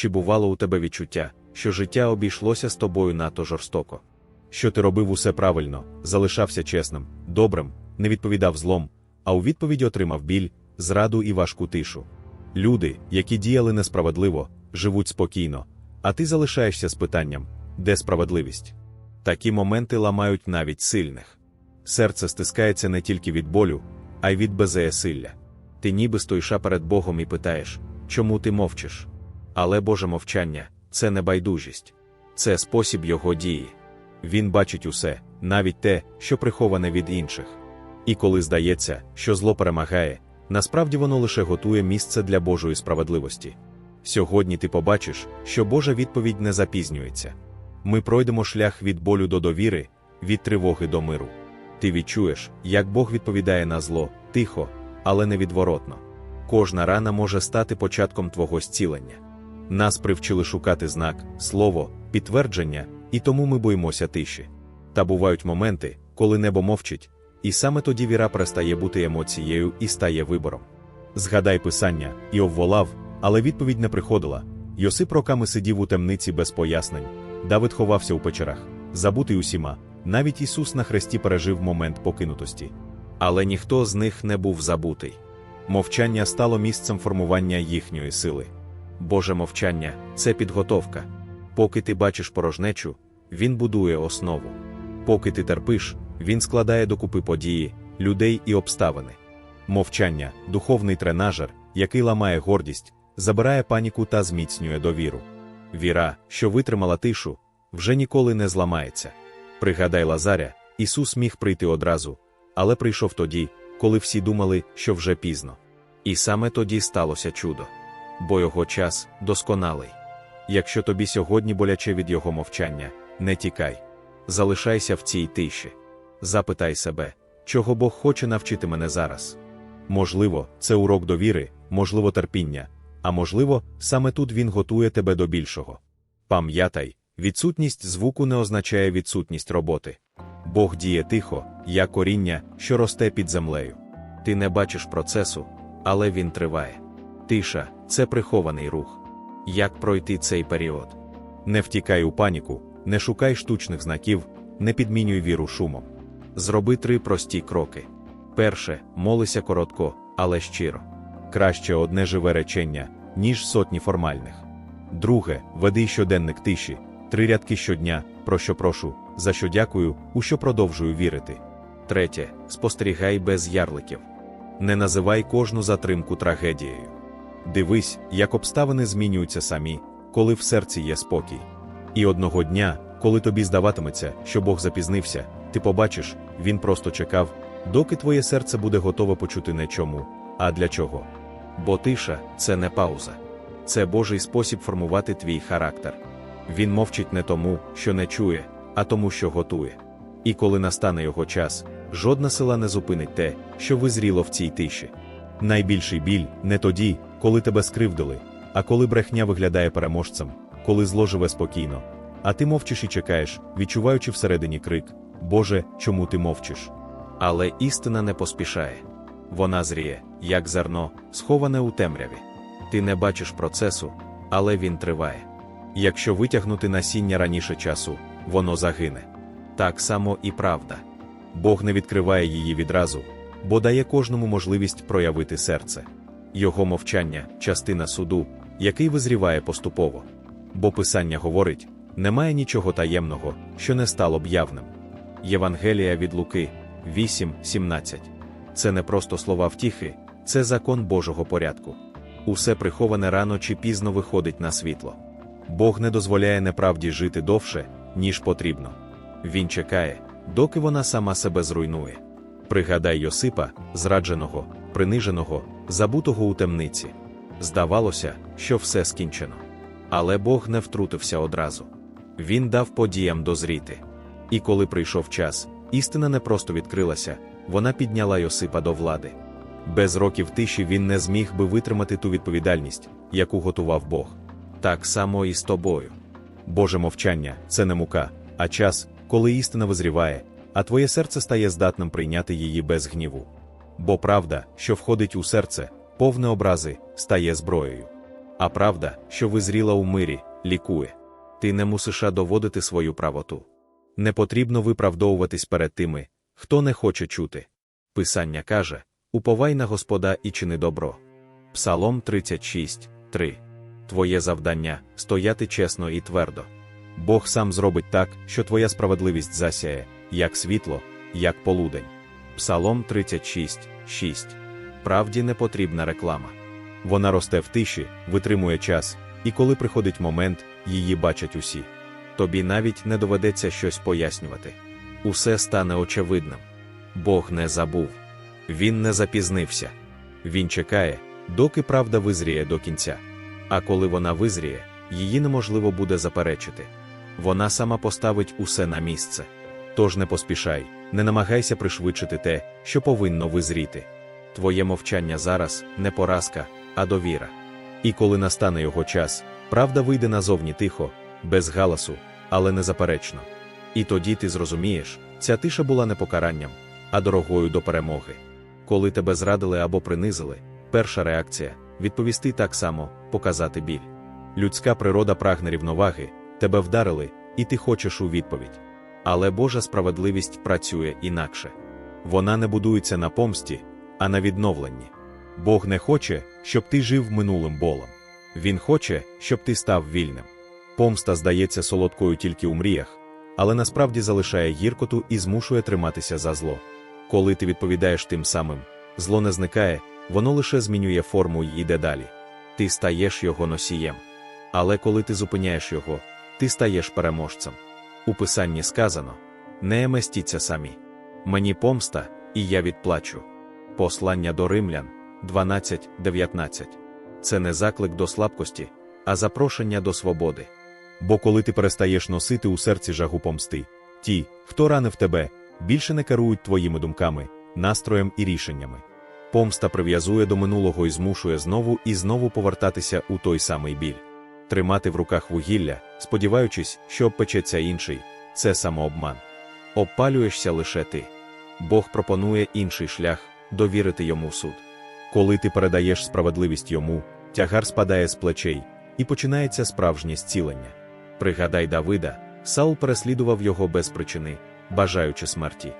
Чи бувало у тебе відчуття, що життя обійшлося з тобою надто жорстоко? Що ти робив усе правильно, залишався чесним, добрим, не відповідав злом, а у відповіді отримав біль, зраду і важку тишу. Люди, які діяли несправедливо, живуть спокійно, а ти залишаєшся з питанням, де справедливість? Такі моменти ламають навіть сильних. Серце стискається не тільки від болю, а й від беззаєсилля. Ти ніби стоїш перед Богом і питаєш, чому ти мовчиш? Але Боже мовчання це не байдужість, це спосіб Його дії. Він бачить усе, навіть те, що приховане від інших. І коли здається, що зло перемагає, насправді воно лише готує місце для Божої справедливості. Сьогодні ти побачиш, що Божа відповідь не запізнюється. Ми пройдемо шлях від болю до довіри, від тривоги до миру. Ти відчуєш, як Бог відповідає на зло, тихо, але невідворотно. Кожна рана може стати початком твого зцілення. Нас привчили шукати знак, слово, підтвердження, і тому ми боїмося тиші. Та бувають моменти, коли небо мовчить, і саме тоді віра перестає бути емоцією і стає вибором. Згадай писання, і обволав, але відповідь не приходила. Йосип роками сидів у темниці без пояснень, Давид ховався у печерах, забутий усіма. Навіть Ісус на хресті пережив момент покинутості. Але ніхто з них не був забутий. Мовчання стало місцем формування їхньої сили. Боже мовчання це підготовка. Поки ти бачиш порожнечу, він будує основу. Поки ти терпиш, він складає докупи події, людей і обставини. Мовчання духовний тренажер, який ламає гордість, забирає паніку та зміцнює довіру. Віра, що витримала тишу, вже ніколи не зламається. Пригадай Лазаря, Ісус міг прийти одразу, але прийшов тоді, коли всі думали, що вже пізно. І саме тоді сталося чудо. Бо його час досконалий. Якщо тобі сьогодні боляче від його мовчання, не тікай. Залишайся в цій тиші. Запитай себе, чого Бог хоче навчити мене зараз. Можливо, це урок довіри, можливо, терпіння, а можливо, саме тут він готує тебе до більшого. Пам'ятай, відсутність звуку не означає відсутність роботи. Бог діє тихо, як коріння, що росте під землею. Ти не бачиш процесу, але він триває. Тиша це прихований рух. Як пройти цей період? Не втікай у паніку, не шукай штучних знаків, не підмінюй віру шумом. Зроби три прості кроки. Перше, молися коротко, але щиро. Краще одне живе речення, ніж сотні формальних. Друге, веди щоденник тиші, три рядки щодня, про що прошу, за що дякую, у що продовжую вірити. Третє, спостерігай без ярликів. Не називай кожну затримку трагедією. Дивись, як обставини змінюються самі, коли в серці є спокій. І одного дня, коли тобі здаватиметься, що Бог запізнився, ти побачиш, він просто чекав, доки твоє серце буде готове почути не чому, а для чого. Бо тиша це не пауза, це Божий спосіб формувати твій характер. Він мовчить не тому, що не чує, а тому, що готує. І коли настане його час, жодна сила не зупинить те, що визріло в цій тиші. Найбільший біль не тоді, коли тебе скривдили, а коли брехня виглядає переможцем, коли зло живе спокійно. А ти мовчиш і чекаєш, відчуваючи всередині крик Боже, чому ти мовчиш? Але істина не поспішає. Вона зріє, як зерно, сховане у темряві. Ти не бачиш процесу, але він триває. Якщо витягнути насіння раніше часу, воно загине. Так само і правда. Бог не відкриває її відразу, бо дає кожному можливість проявити серце. Його мовчання частина суду, який визріває поступово. Бо Писання говорить: немає нічого таємного, що не стало б явним. Євангелія від Луки 8.17. Це не просто слова втіхи, це закон Божого порядку. Усе приховане рано чи пізно виходить на світло. Бог не дозволяє неправді жити довше, ніж потрібно. Він чекає, доки вона сама себе зруйнує. Пригадай Йосипа, зрадженого, приниженого, забутого у темниці. Здавалося, що все скінчено. Але Бог не втрутився одразу. Він дав подіям дозріти. І коли прийшов час, істина не просто відкрилася, вона підняла Йосипа до влади. Без років тиші він не зміг би витримати ту відповідальність, яку готував Бог. Так само і з тобою. Боже мовчання це не мука, а час, коли істина визріває, а твоє серце стає здатним прийняти її без гніву. Бо правда, що входить у серце, повне образи, стає зброєю. А правда, що визріла у мирі, лікує. Ти не мусиш доводити свою правоту. Не потрібно виправдовуватись перед тими, хто не хоче чути. Писання каже: Уповай на Господа і чини добро. Псалом 36, 3. Твоє завдання стояти чесно і твердо. Бог сам зробить так, що твоя справедливість засяє, як світло, як полудень. Псалом 36, 6. Правді не потрібна реклама. Вона росте в тиші, витримує час, і коли приходить момент, її бачать усі. Тобі навіть не доведеться щось пояснювати. Усе стане очевидним. Бог не забув. Він не запізнився. Він чекає, доки правда визріє до кінця. А коли вона визріє, її неможливо буде заперечити. Вона сама поставить усе на місце. Тож не поспішай, не намагайся пришвидшити те, що повинно визріти. Твоє мовчання зараз не поразка, а довіра. І коли настане його час, правда вийде назовні тихо, без галасу, але незаперечно. І тоді ти зрозумієш, ця тиша була не покаранням, а дорогою до перемоги. Коли тебе зрадили або принизили, перша реакція відповісти так само, показати біль. Людська природа прагне рівноваги, тебе вдарили, і ти хочеш у відповідь. Але Божа справедливість працює інакше. Вона не будується на помсті, а на відновленні. Бог не хоче, щоб ти жив минулим болем. Він хоче, щоб ти став вільним. Помста здається солодкою тільки у мріях, але насправді залишає гіркоту і змушує триматися за зло. Коли ти відповідаєш тим самим, зло не зникає, воно лише змінює форму й іде далі. Ти стаєш його носієм. Але коли ти зупиняєш його, ти стаєш переможцем. У писанні сказано: не местіться самі. Мені помста, і я відплачу. Послання до римлян 12.19. Це не заклик до слабкості, а запрошення до свободи. Бо коли ти перестаєш носити у серці жагу помсти, ті, хто ранив тебе, більше не керують твоїми думками, настроєм і рішеннями. Помста прив'язує до минулого і змушує знову і знову повертатися у той самий біль. Тримати в руках вугілля, сподіваючись, що обпечеться інший, це самообман. Обпалюєшся лише ти. Бог пропонує інший шлях довірити йому в суд. Коли ти передаєш справедливість йому, тягар спадає з плечей, і починається справжнє зцілення. Пригадай Давида, Саул переслідував його без причини, бажаючи смерті.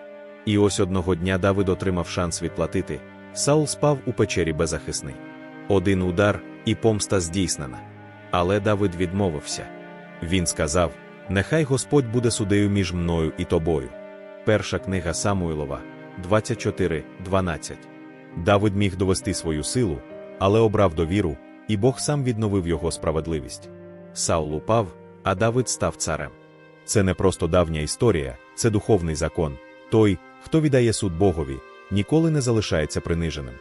І ось одного дня Давид отримав шанс відплатити. Саул спав у печері беззахисний. Один удар, і помста здійснена. Але Давид відмовився. Він сказав: Нехай Господь буде судею між мною і тобою. Перша книга Самуїлова 24.12. Давид міг довести свою силу, але обрав довіру, і Бог сам відновив його справедливість. Саул упав, а Давид став царем. Це не просто давня історія, це духовний закон. Той, хто віддає суд Богові, ніколи не залишається приниженим.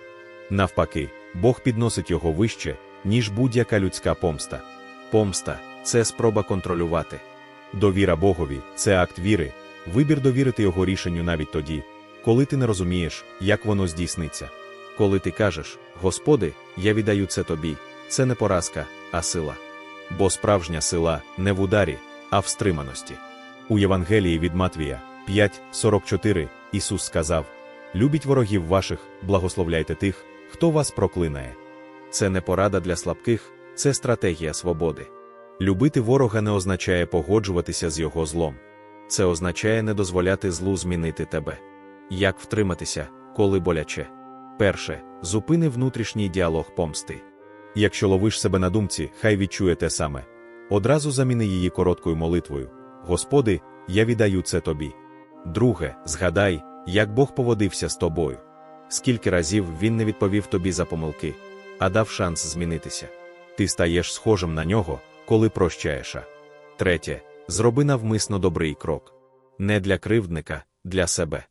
Навпаки, Бог підносить його вище, ніж будь-яка людська помста. Помста це спроба контролювати. Довіра Богові це акт віри, вибір довірити його рішенню навіть тоді, коли ти не розумієш, як воно здійсниться. Коли ти кажеш, Господи, я віддаю це тобі, це не поразка, а сила. Бо справжня сила не в ударі, а в стриманості. У Євангелії від Матвія 5.44 Ісус сказав: Любіть ворогів ваших, благословляйте тих, хто вас проклинає. Це не порада для слабких, це стратегія свободи. Любити ворога не означає погоджуватися з його злом. Це означає не дозволяти злу змінити тебе. Як втриматися, коли боляче? Перше, зупини внутрішній діалог помсти. Якщо ловиш себе на думці, хай відчує те саме. Одразу заміни її короткою молитвою: Господи, я віддаю це тобі. Друге, згадай, як Бог поводився з тобою. Скільки разів Він не відповів тобі за помилки, а дав шанс змінитися. Ти стаєш схожим на нього, коли прощаєш. Третє, зроби навмисно добрий крок. Не для кривдника, для себе.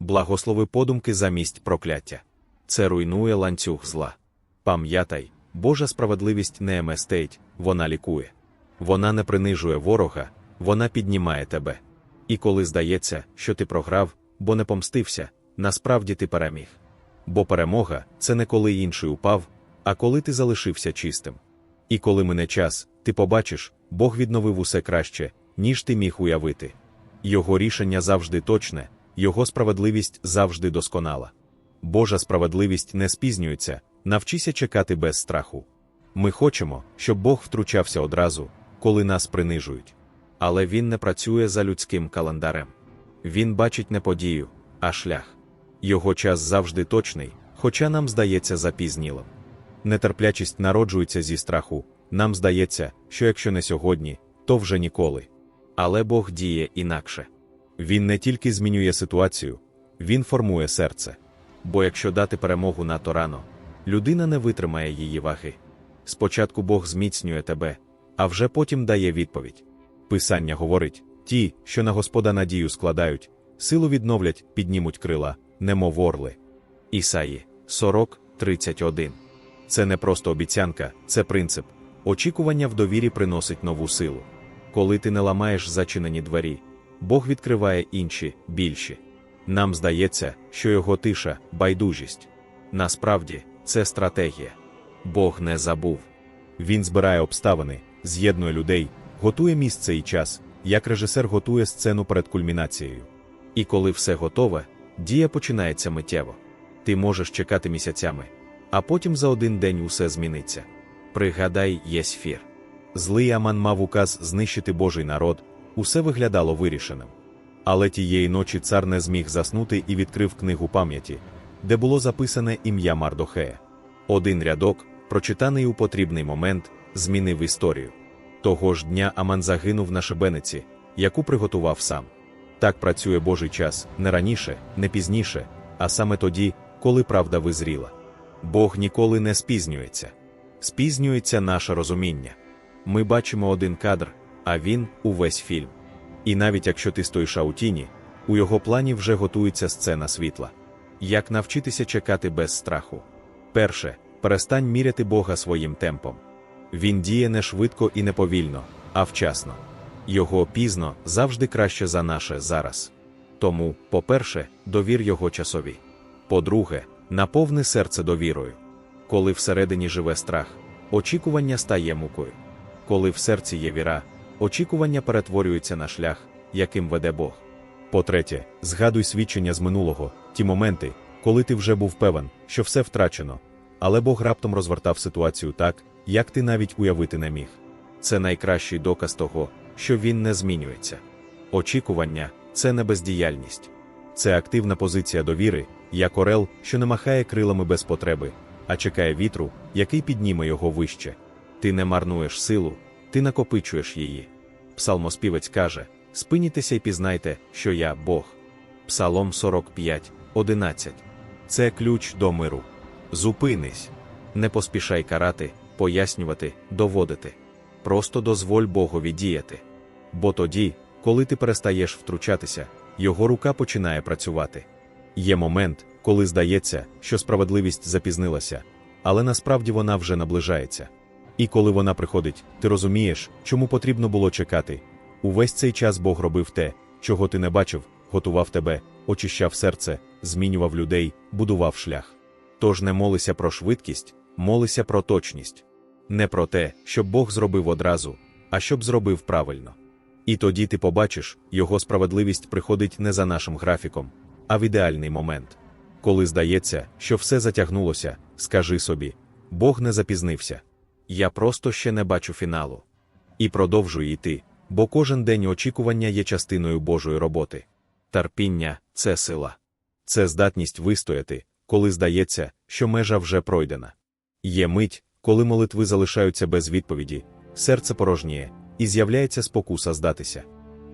Благослови подумки замість прокляття. Це руйнує ланцюг зла. Пам'ятай, Божа справедливість не еместейт, вона лікує. Вона не принижує ворога, вона піднімає тебе. І коли здається, що ти програв, бо не помстився, насправді ти переміг. Бо перемога це не коли інший упав, а коли ти залишився чистим. І коли мине час, ти побачиш, Бог відновив усе краще, ніж ти міг уявити. Його рішення завжди точне, його справедливість завжди досконала. Божа справедливість не спізнюється, навчися чекати без страху. Ми хочемо, щоб Бог втручався одразу, коли нас принижують. Але Він не працює за людським календарем. Він бачить не подію, а шлях. Його час завжди точний, хоча нам здається запізнілим. Нетерплячість народжується зі страху. Нам здається, що якщо не сьогодні, то вже ніколи. Але Бог діє інакше. Він не тільки змінює ситуацію, він формує серце. Бо якщо дати перемогу надто рано, людина не витримає її ваги. Спочатку Бог зміцнює тебе, а вже потім дає відповідь. Писання говорить: ті, що на Господа надію складають, силу відновлять, піднімуть крила, немов орли. Ісаї 40, 31. Це не просто обіцянка, це принцип. Очікування в довірі приносить нову силу. Коли ти не ламаєш зачинені двері, Бог відкриває інші, більші. Нам здається, що його тиша, байдужість. Насправді, це стратегія. Бог не забув. Він збирає обставини, з'єднує людей, готує місце і час, як режисер готує сцену перед кульмінацією. І коли все готове, дія починається миттєво. Ти можеш чекати місяцями, а потім за один день усе зміниться. Пригадай Єсфір. Злий Аман мав указ знищити Божий народ, усе виглядало вирішеним. Але тієї ночі цар не зміг заснути і відкрив книгу пам'яті, де було записане ім'я Мардохея. Один рядок, прочитаний у потрібний момент, змінив історію. Того ж дня Аман загинув на шибениці, яку приготував сам. Так працює Божий час не раніше, не пізніше, а саме тоді, коли правда визріла. Бог ніколи не спізнюється. Спізнюється наше розуміння. Ми бачимо один кадр, а він увесь фільм. І навіть якщо ти стоїш у тіні, у його плані вже готується сцена світла. Як навчитися чекати без страху? Перше, перестань міряти Бога своїм темпом. Він діє не швидко і не повільно, а вчасно. Його пізно завжди краще за наше зараз. Тому, по-перше, довір його часові. По-друге, наповни серце довірою. Коли всередині живе страх, очікування стає мукою. Коли в серці є віра, очікування перетворюється на шлях, яким веде Бог. По-третє, згадуй свідчення з минулого, ті моменти, коли ти вже був певен, що все втрачено, але Бог раптом розвертав ситуацію так, як ти навіть уявити не міг. Це найкращий доказ того, що він не змінюється. Очікування це не бездіяльність, це активна позиція довіри, як орел, що не махає крилами без потреби, а чекає вітру, який підніме його вище. Ти не марнуєш силу, ти накопичуєш її. Псалмоспівець каже: Спинітеся і пізнайте, що я Бог. Псалом 45, 11. Це ключ до миру. Зупинись. Не поспішай карати, пояснювати, доводити. Просто дозволь Богові діяти. Бо тоді, коли ти перестаєш втручатися, його рука починає працювати. Є момент, коли здається, що справедливість запізнилася, але насправді вона вже наближається. І коли вона приходить, ти розумієш, чому потрібно було чекати. Увесь цей час Бог робив те, чого ти не бачив, готував тебе, очищав серце, змінював людей, будував шлях. Тож не молися про швидкість, молися про точність. Не про те, щоб Бог зробив одразу, а щоб зробив правильно. І тоді ти побачиш, його справедливість приходить не за нашим графіком, а в ідеальний момент. Коли здається, що все затягнулося, скажи собі: Бог не запізнився. Я просто ще не бачу фіналу. І продовжуй йти, бо кожен день очікування є частиною Божої роботи. Терпіння це сила. Це здатність вистояти, коли здається, що межа вже пройдена. Є мить, коли молитви залишаються без відповіді, серце порожніє, і з'являється спокуса здатися.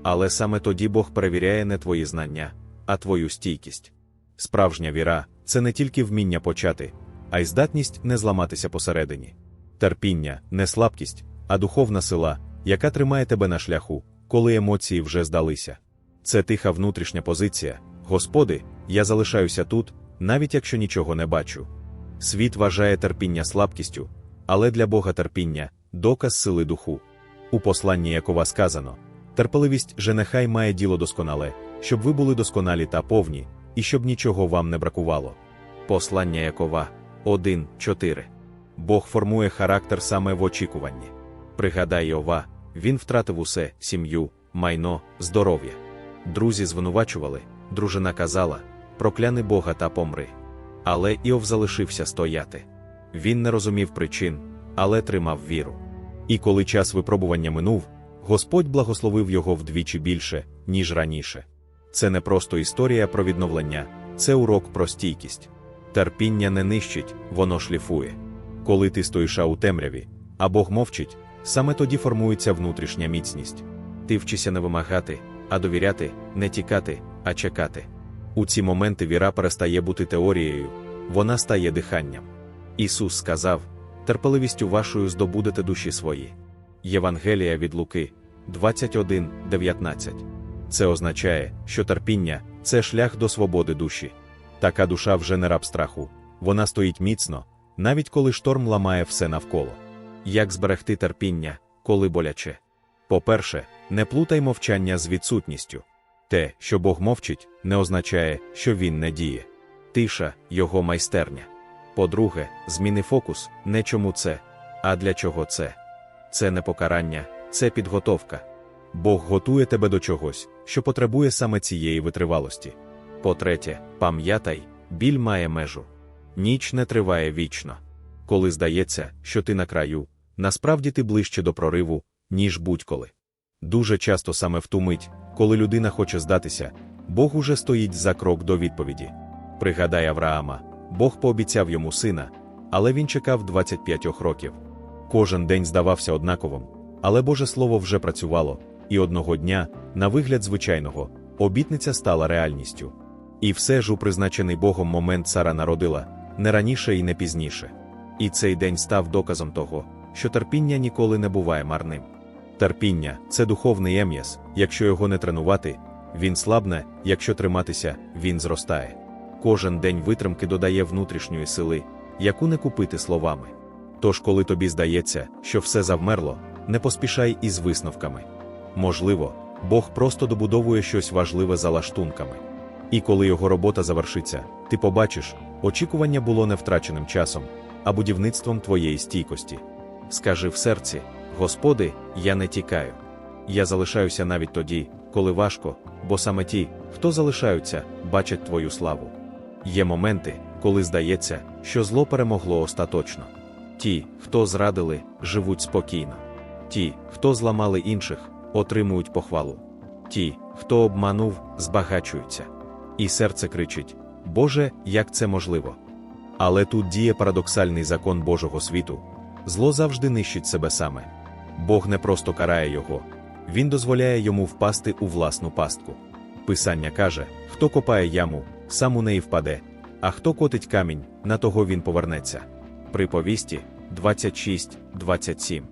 Але саме тоді Бог перевіряє не твої знання, а твою стійкість. Справжня віра це не тільки вміння почати, а й здатність не зламатися посередині. Терпіння не слабкість, а духовна сила, яка тримає тебе на шляху, коли емоції вже здалися. Це тиха внутрішня позиція. Господи, я залишаюся тут, навіть якщо нічого не бачу. Світ вважає терпіння слабкістю, але для Бога терпіння доказ сили духу. У посланні Якова сказано: терпеливість же нехай має діло досконале, щоб ви були досконалі та повні, і щоб нічого вам не бракувало. Послання Якова 1.4 Бог формує характер саме в очікуванні. Пригадай Йова, він втратив усе сім'ю, майно, здоров'я. Друзі звинувачували, дружина казала прокляни Бога та помри. Але Іов залишився стояти. Він не розумів причин, але тримав віру. І коли час випробування минув, Господь благословив його вдвічі більше, ніж раніше. Це не просто історія про відновлення, це урок про стійкість. Терпіння не нищить, воно шліфує. Коли ти стоїш у темряві, а Бог мовчить, саме тоді формується внутрішня міцність. Ти вчишся не вимагати, а довіряти, не тікати, а чекати. У ці моменти віра перестає бути теорією, вона стає диханням. Ісус сказав: терпеливістю вашою здобудете душі свої. Євангелія від Луки 21.19. Це означає, що терпіння це шлях до свободи душі. Така душа вже не раб страху, вона стоїть міцно, навіть коли шторм ламає все навколо. Як зберегти терпіння, коли боляче? По-перше, не плутай мовчання з відсутністю. Те, що Бог мовчить, не означає, що Він не діє. Тиша його майстерня. По-друге, зміни фокус не чому це, а для чого це. Це не покарання, це підготовка. Бог готує тебе до чогось, що потребує саме цієї витривалості. По-третє, пам'ятай, біль має межу. Ніч не триває вічно. Коли здається, що ти на краю, насправді ти ближче до прориву, ніж будь-коли. Дуже часто саме в ту мить, коли людина хоче здатися, Бог уже стоїть за крок до відповіді. Пригадай Авраама, Бог пообіцяв йому сина, але він чекав 25 років. Кожен день здавався однаковим, але Боже Слово вже працювало, і одного дня, на вигляд звичайного, обітниця стала реальністю. І все ж у призначений Богом момент Сара народила не раніше і не пізніше. І цей день став доказом того, що терпіння ніколи не буває марним. Терпіння це духовний ем'яс, якщо його не тренувати, він слабне, якщо триматися, він зростає. Кожен день витримки додає внутрішньої сили, яку не купити словами. Тож, коли тобі здається, що все завмерло, не поспішай із висновками. Можливо, Бог просто добудовує щось важливе за лаштунками. І коли його робота завершиться, ти побачиш, очікування було не втраченим часом, а будівництвом твоєї стійкості. Скажи в серці, Господи, я не тікаю. Я залишаюся навіть тоді, коли важко, бо саме ті, хто залишаються, бачать Твою славу. Є моменти, коли здається, що зло перемогло остаточно. Ті, хто зрадили, живуть спокійно. Ті, хто зламали інших, отримують похвалу. Ті, хто обманув, збагачуються. І серце кричить: Боже, як це можливо? Але тут діє парадоксальний закон Божого світу зло завжди нищить себе саме. Бог не просто карає його, він дозволяє йому впасти у власну пастку. Писання каже: хто копає яму, сам у неї впаде, а хто котить камінь, на того він повернеться. Приповісті 26-27.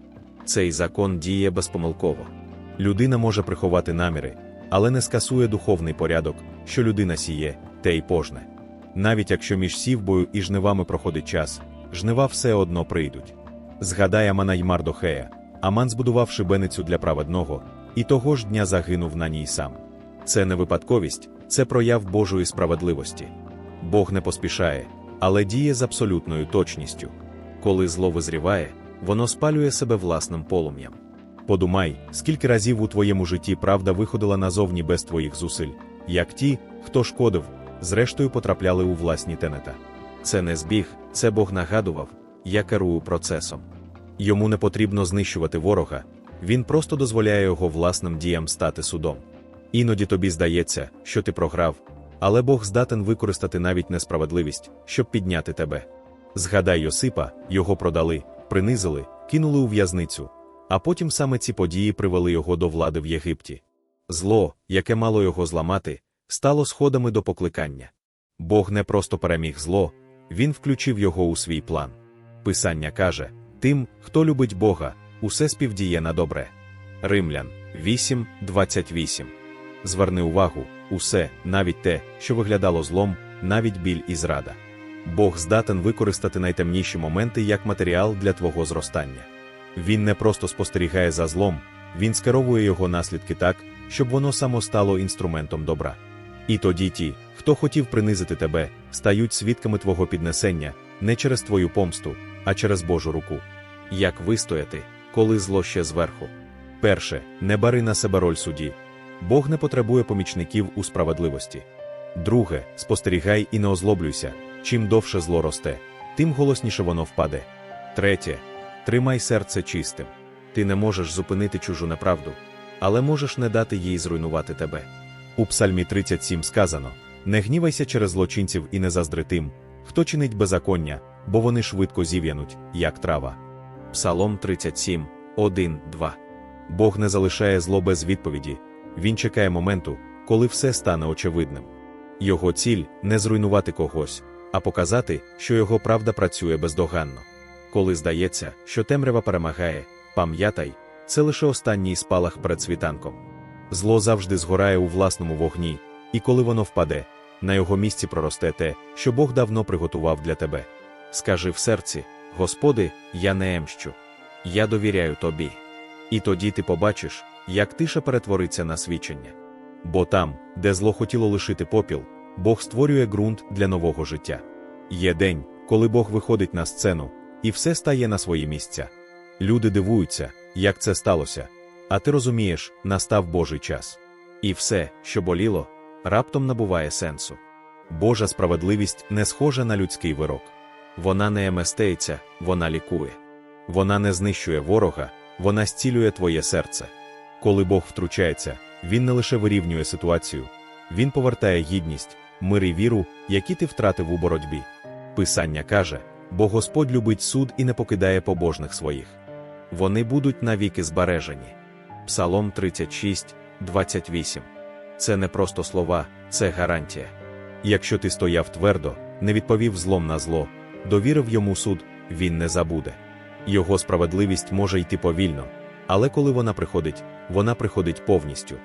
Цей закон діє безпомилково. Людина може приховати наміри, але не скасує духовний порядок, що людина сіє, те й пожне. Навіть якщо між сівбою і жнивами проходить час, жнива все одно прийдуть. Згадай Амана й Мардохея, Аман збудував шибеницю для праведного, і того ж дня загинув на ній сам. Це не випадковість, це прояв Божої справедливості. Бог не поспішає, але діє з абсолютною точністю. Коли зло визріває, воно спалює себе власним полум'ям. Подумай, скільки разів у твоєму житті правда виходила назовні без твоїх зусиль, як ті, хто шкодив, зрештою потрапляли у власні тенета. Це не збіг, це Бог нагадував, я керую процесом. Йому не потрібно знищувати ворога, він просто дозволяє його власним діям стати судом. Іноді тобі здається, що ти програв, але Бог здатен використати навіть несправедливість, щоб підняти тебе. Згадай Йосипа, його продали, принизили, кинули у в'язницю, а потім саме ці події привели його до влади в Єгипті. Зло, яке мало його зламати, стало сходами до покликання. Бог не просто переміг зло, він включив його у свій план. Писання каже: тим, хто любить Бога, усе співдіє на добре. Римлян 8.28. Зверни увагу, усе, навіть те, що виглядало злом, навіть біль і зрада. Бог здатен використати найтемніші моменти як матеріал для твого зростання. Він не просто спостерігає за злом, він скеровує його наслідки так, щоб воно само стало інструментом добра. І тоді ті, хто хотів принизити тебе, стають свідками твого піднесення не через твою помсту, а через Божу руку. Як вистояти, коли зло ще зверху? Перше, не бари на себе роль судді. Бог не потребує помічників у справедливості. Друге, спостерігай і не озлоблюйся. Чим довше зло росте, тим голосніше воно впаде. Третє, Тримай серце чистим. Ти не можеш зупинити чужу неправду, але можеш не дати їй зруйнувати тебе. У Псальмі 37 сказано: Не гнівайся через злочинців і не заздри тим, хто чинить беззаконня, бо вони швидко зів'януть, як трава. Псалом 37, 1, 2. Бог не залишає зло без відповіді, Він чекає моменту, коли все стане очевидним. Його ціль не зруйнувати когось, а показати, що його правда працює бездоганно. Коли здається, що темрява перемагає, пам'ятай, це лише останній спалах перед світанком. Зло завжди згорає у власному вогні, і коли воно впаде, на його місці проросте те, що Бог давно приготував для тебе. Скажи в серці: Господи, я не емщу, я довіряю тобі. І тоді ти побачиш, як тиша перетвориться на свідчення. Бо там, де зло хотіло лишити попіл, Бог створює ґрунт для нового життя. Є день, коли Бог виходить на сцену, і все стає на свої місця. Люди дивуються, як це сталося, а ти розумієш, настав Божий час. І все, що боліло, раптом набуває сенсу. Божа справедливість не схожа на людський вирок. Вона не еместеється, вона лікує. Вона не знищує ворога, вона зцілює твоє серце. Коли Бог втручається, Він не лише вирівнює ситуацію, Він повертає гідність, мир і віру, які ти втратив у боротьбі. Писання каже, бо Господь любить суд і не покидає побожних своїх. Вони будуть навіки збережені. Псалом 36, 28. Це не просто слова, це гарантія. Якщо ти стояв твердо, не відповів злом на зло, довірив йому суд, він не забуде. Його справедливість може йти повільно, але коли вона приходить, вона приходить повністю.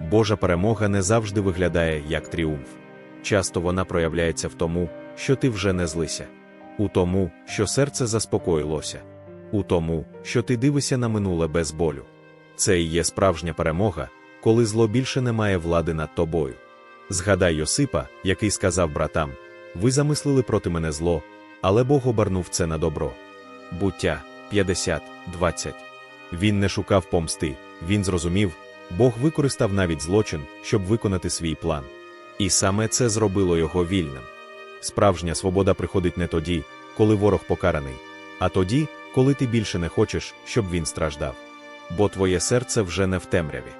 Божа перемога не завжди виглядає як тріумф. Часто вона проявляється в тому, що ти вже не злися, у тому, що серце заспокоїлося, у тому, що ти дивишся на минуле без болю. Це і є справжня перемога, коли зло більше не має влади над тобою. Згадай Йосипа, який сказав братам: Ви замислили проти мене зло, але Бог обернув це на добро. Буття 50, 20. Він не шукав помсти, він зрозумів, Бог використав навіть злочин, щоб виконати свій план. І саме це зробило його вільним. Справжня свобода приходить не тоді, коли ворог покараний, а тоді, коли ти більше не хочеш, щоб він страждав. Бо твоє серце вже не в темряві.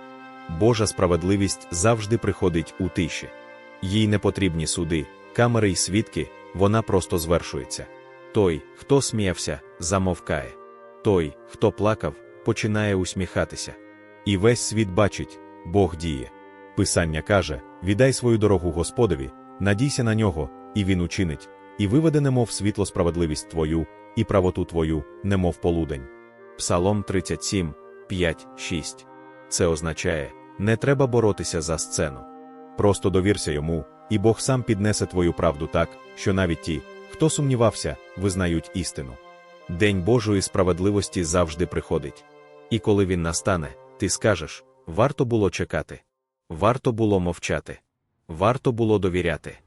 Божа справедливість завжди приходить у тиші. Їй не потрібні суди, камери й свідки, вона просто звершується. Той, хто сміявся, замовкає. Той, хто плакав, починає усміхатися. І весь світ бачить, Бог діє. Писання каже: віддай свою дорогу Господові, надійся на нього, і він учинить, і виведе, немов світло справедливість твою, і правоту твою, немов полудень. Псалом 37, 5, 6. Це означає, не треба боротися за сцену. Просто довірся йому, і Бог сам піднесе твою правду так, що навіть ті, хто сумнівався, визнають істину. День Божої справедливості завжди приходить. І коли він настане, ти скажеш: варто було чекати, варто було мовчати, варто було довіряти.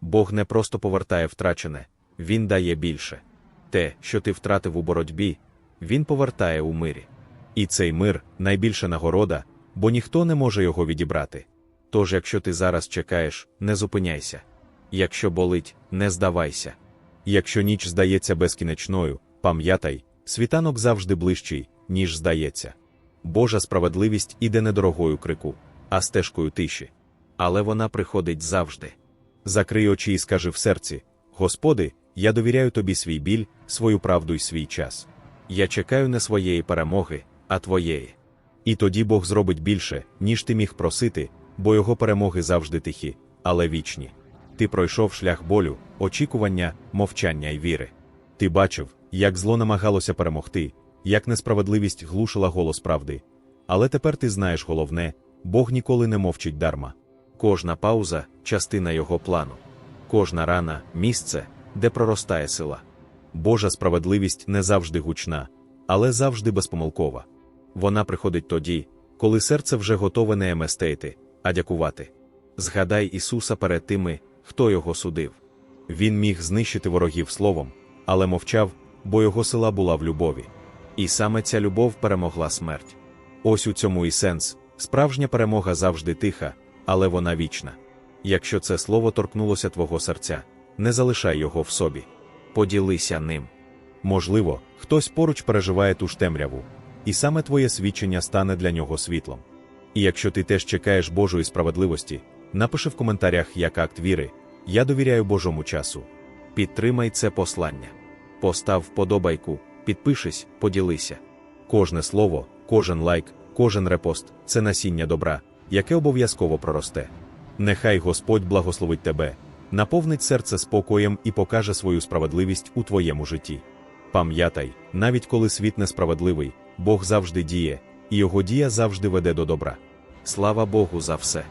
Бог не просто повертає втрачене, Він дає більше. Те, що ти втратив у боротьбі, Він повертає у мирі. І цей мир найбільша нагорода, бо ніхто не може його відібрати. Тож, якщо ти зараз чекаєш, не зупиняйся. Якщо болить, не здавайся. Якщо ніч здається безкінечною, пам'ятай, світанок завжди ближчий, ніж здається. Божа справедливість іде не дорогою крику, а стежкою тиші. Але вона приходить завжди. Закрий очі і скажи в серці: Господи, я довіряю тобі свій біль, свою правду і свій час. Я чекаю не своєї перемоги, а твоєї. І тоді Бог зробить більше, ніж ти міг просити, бо його перемоги завжди тихі, але вічні. Ти пройшов шлях болю, очікування, мовчання й віри. Ти бачив, як зло намагалося перемогти, як несправедливість глушила голос правди. Але тепер ти знаєш головне Бог ніколи не мовчить дарма. Кожна пауза частина його плану, кожна рана місце, де проростає сила. Божа справедливість не завжди гучна, але завжди безпомилкова. Вона приходить тоді, коли серце вже готове не еместейти, а дякувати. Згадай Ісуса перед тими, хто його судив. Він міг знищити ворогів словом, але мовчав, бо його сила була в любові. І саме ця любов перемогла смерть. Ось у цьому і сенс справжня перемога завжди тиха, але вона вічна. Якщо це слово торкнулося твого серця, не залишай його в собі. Поділися ним. Можливо, хтось поруч переживає ту ж темряву, і саме твоє свідчення стане для нього світлом. І якщо ти теж чекаєш Божої справедливості, напиши в коментарях як акт віри, я довіряю Божому часу. Підтримай це послання. Постав вподобайку, підпишись, поділися. Кожне слово, кожен лайк, кожен репост це насіння добра, яке обов'язково проросте. Нехай Господь благословить тебе, наповнить серце спокоєм і покаже свою справедливість у твоєму житті. Пам'ятай, навіть коли світ несправедливий, Бог завжди діє, і його дія завжди веде до добра. Слава Богу за все!